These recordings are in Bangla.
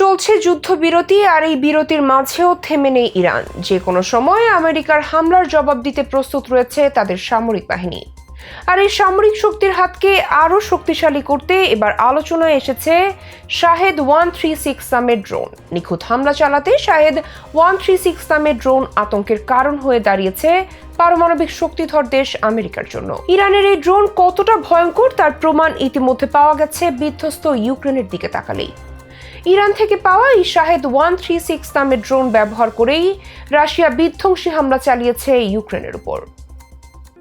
চলছে যুদ্ধবিরতি আর এই বিরতির মাঝেও থেমে নেই ইরান। যে কোনো সময় আমেরিকার হামলার জবাব দিতে প্রস্তুত রয়েছে তাদের সামরিক বাহিনী। আর এই সামরিক শক্তির হাতকে আরও শক্তিশালী করতে এবার আলোচনায় এসেছে শাহেদ ওয়ান থ্রি সিক্স নামের ড্রোন। নিখুঁত হামলা চালাতে শাহেদ ওয়ান থ্রি সিক্স নামের ড্রোন আতঙ্কের কারণ হয়ে দাঁড়িয়েছে পারমাণবিক শক্তিধর দেশ আমেরিকার জন্য। ইরানের এই ড্রোন কতটা ভয়ঙ্কর তার প্রমাণ ইতিমধ্যে পাওয়া গেছে বিধ্বস্ত ইউক্রেনের দিকে তাকালেই। ইরান থেকে পাওয়া এই শাহেদ ওয়ান থ্রি সিক্স নামের ড্রোন ব্যবহার করেই রাশিয়া বিধ্বংসী হামলা চালিয়েছে ইউক্রেনের উপর।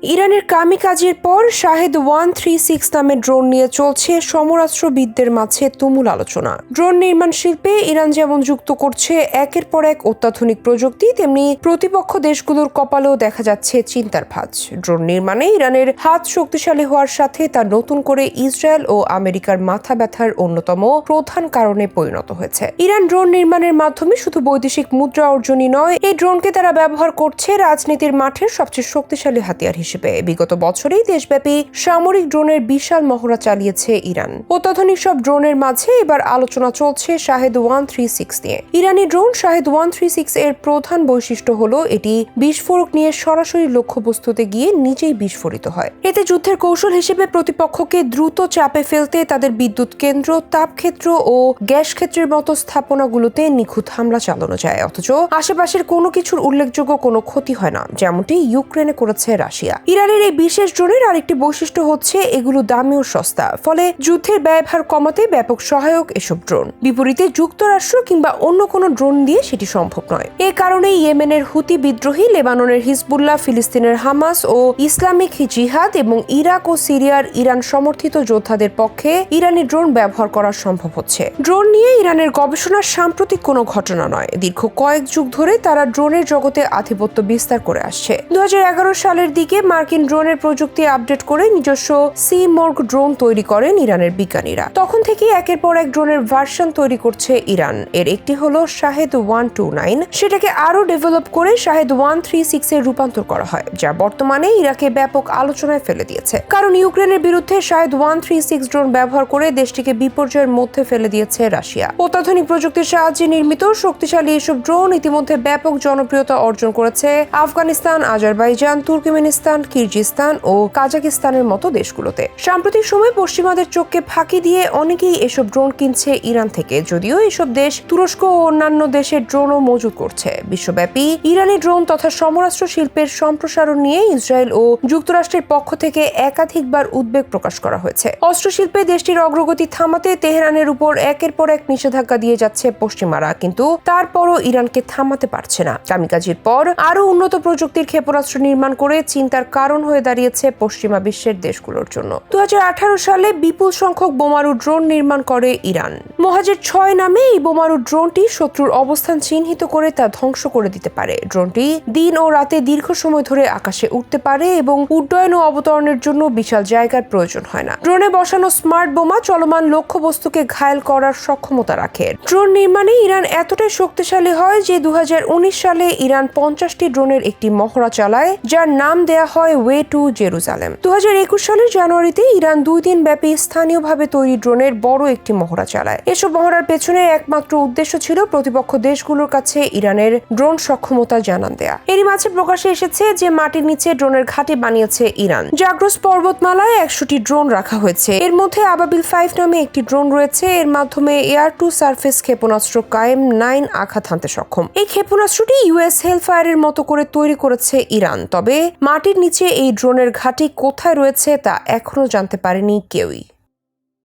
ইরানের কামিকাজের পর শাহেদ ওয়ান থ্রি সিক্স নামের ড্রোন নিয়ে চলছে সমরাষ্ট্রবিদদের মাঝে তুমুল আলোচনা। ড্রোন নির্মাণ শিল্পে ইরান যেমন যুক্ত করছে, একের পর এক অত্যাধুনিক প্রযুক্তি, তেমনি প্রতিপক্ষ দেশগুলোর কপালেও দেখা যাচ্ছে চিন্তার ভাঁজ। ড্রোন নির্মাণে ইরানের হাত শক্তিশালী হওয়ার সাথে তা নতুন করে ইসরায়েল ও আমেরিকার মাথা ব্যথার অন্যতম প্রধান কারণে পরিণত হয়েছে। ইরান ড্রোন নির্মাণের মাধ্যমে শুধু বৈদেশিক মুদ্রা অর্জনই নয়, এই ড্রোনকে তারা ব্যবহার করছে রাজনীতির মাঠের সবচেয়ে শক্তিশালী হাতিয়ার হিসেবে। বিগত বছরেই দেশব্যাপী সামরিক ড্রোনের বিশাল মহড়া চালিয়েছে ইরান। অত্যাধুনিক সব ড্রোনের মাঝে এবার আলোচনা চলছে শাহেদ ওয়ান থ্রি সিক্স নিয়ে। ইরানি drone Shahed one three six এর প্রধান বৈশিষ্ট্য হল এটি বিস্ফোরক নিয়ে সরাসরি লক্ষ্যবস্তুতে গিয়ে নিজেই বিস্ফোরিত হয়। এতে যুদ্ধের কৌশল হিসেবে প্রতিপক্ষকে দ্রুত চাপে ফেলতে তাদের বিদ্যুৎ কেন্দ্র তাপক্ষেত্র ও গ্যাস ক্ষেত্রের মতো স্থাপনাগুলোতে নিখুঁত হামলা চালানো যায়। অথচ আশেপাশের কোনো কিছুর উল্লেখযোগ্য কোনো ক্ষতি হয় না, যেমনটি ইউক্রেনে করেছে রাশিয়া। ইরানের এই বিশেষ ড্রোনের আরেকটি বৈশিষ্ট্য হচ্ছে এগুলো দামি ও সস্তা, ফলে যুদ্ধের ব্যয়ভার কমাতে ব্যাপক সহায়ক এসব ড্রোন। বিপরীতে যুক্তরাষ্ট্র কিংবা অন্য কোনো ড্রোন দিয়ে সেটি সম্ভব নয়। এ কারণে ইয়েমেনের হুতি বিদ্রোহী লেবাননের হিজবুল্লাহ, ফিলিস্তিনের হামাস ও ইসলামিক জিহাদ এবং ইরাক ও সিরিয়ার ইরান সমর্থিত যোদ্ধাদের পক্ষে ইরানি ড্রোন ব্যবহার করা সম্ভব হচ্ছে। ড্রোন নিয়ে ইরানের গবেষণার সাম্প্রতিক কোনো ঘটনা নয়। দীর্ঘ কয়েক যুগ ধরে তারা ড্রোনের জগতে আধিপত্য বিস্তার করে আসছে। দু হাজার এগারো সালের দিকে মার্কিন ড্রোনের প্রযুক্তি আপডেট করে নিজস্ব সি মর্গ ড্রোন তৈরি করেন ইরানের বিজ্ঞানীরা। তখন থেকে একের পর এক ড্রোনের ভার্সন তৈরি করছে ইরান। এর একটি হলো শাহেদ ওয়ান টু নাইন। সেটাকে আরও ডেভেলপ করে শাহেদ ওয়ান থ্রি সিক্স এর রূপান্তর করা হয়, যা বর্তমানে ইরাকে ব্যাপক আলোচনায় ফেলে দিয়েছে। কারণ ইউক্রেনের বিরুদ্ধে Shahed one three six drone ব্যবহার করে দেশটিকে বিপর্যয়ের মধ্যে ফেলে দিয়েছে রাশিয়া। অত্যাধুনিক প্রযুক্তির সাহায্যে নির্মিত শক্তিশালী এসব ড্রোন ইতিমধ্যে ব্যাপক জনপ্রিয়তা অর্জন করেছে আফগানিস্তান, আজারবাইজান, তুর্কমেনিস্তান কিরজিস্তান ও কাজাকিস্তানের মতো দেশগুলোতে। সাম্প্রতিক সময় পশ্চিমাদের চোখকে ফাঁকি দিয়ে অনেকেই এসব ড্রোন কিনছে ইরান থেকে, যদিও এসব দেশ তুরস্ক ও অন্যান্য দেশের ড্রোনও মজুত করছে। বিশ্বব্যাপী ইরানি ড্রোন তথা সমরাস্ত্র শিল্পের সম্প্রসারণ নিয়ে ইসরায়েল ও যুক্তরাষ্ট্রের পক্ষ থেকে একাধিকবার উদ্বেগ প্রকাশ করা হয়েছে। অস্ত্রশিল্পে দেশটির অগ্রগতি থামাতে তেহরানের উপর একের পর এক নিষেধাজ্ঞা দিয়ে যাচ্ছে পশ্চিমারা, কিন্তু তারপরও ইরানকে থামাতে পারছে না। কামিকাজির পর আরও উন্নত প্রযুক্তির ক্ষেপণাস্ত্র নির্মাণ করে চিন্তার কারণ হয়ে দাঁড়িয়েছে পশ্চিমা বিশ্বের দেশগুলোর জন্য। দু হাজার আঠারো সালে বিপুল সংখ্যক বোমারু ড্রোন নির্মাণ করে ইরান। মহাজের ছয় নামে এই বোমারু ড্রোনটি শত্রুর অবস্থান চিহ্নিত করে তা ধ্বংস করে দিতে পারে। ড্রোনটি দিন ও রাতে দীর্ঘ সময় ধরে আকাশে উঠতে পারে এবং উড্ডয়ন ও অবতরণের জন্য বিশাল জায়গার প্রয়োজন হয় না। ড্রোনে বসানো স্মার্ট বোমা চলমান লক্ষ্যবস্তুকে ঘায়েল করার সক্ষমতা রাখে। ড্রোন নির্মাণে ইরান এতটাই শক্তিশালী হয় যে দু হাজার উনিশ সালে ইরান পঞ্চাশটি ড্রোনের একটি মহড়া চালায়, যার নাম দেয়া হয় ওয়ে টু জেরুজালেম। দু হাজার একুশ সালের জানুয়ারিতে ইরান দুই দিন ব্যাপী স্থানীয়ভাবে তৈরি ড্রোনের বড় একটি মহড়া চালায়। এসব মহড়ার পেছনে একমাত্র উদ্দেশ্য ছিল প্রতিপক্ষ দেশগুলোর কাছে ইরানের ড্রোন সক্ষমতা জানান দেয়া। এরই মাঝে প্রকাশে এসেছে যে মাটির নিচে ড্রোনের ঘাঁটি বানিয়েছে ইরান। জাগ্রস পর্বতমালায় একশোটি ড্রোন রাখা হয়েছে। এর মধ্যে আবাবিল ফাইভ নামে একটি ড্রোন রয়েছে। এর মাধ্যমে এয়ার টু সার্ফেস ক্ষেপণাস্ত্র কায়েম নাইন আঘাত হানতে সক্ষম। এই ক্ষেপণাস্ত্রটি ইউএস হেলফায়ারের মতো করে তৈরি করেছে ইরান। তবে মাটির নিচে এই ড্রোনের ঘাঁটি কোথায় রয়েছে তা এখনও জানতে পারেনি কেউই।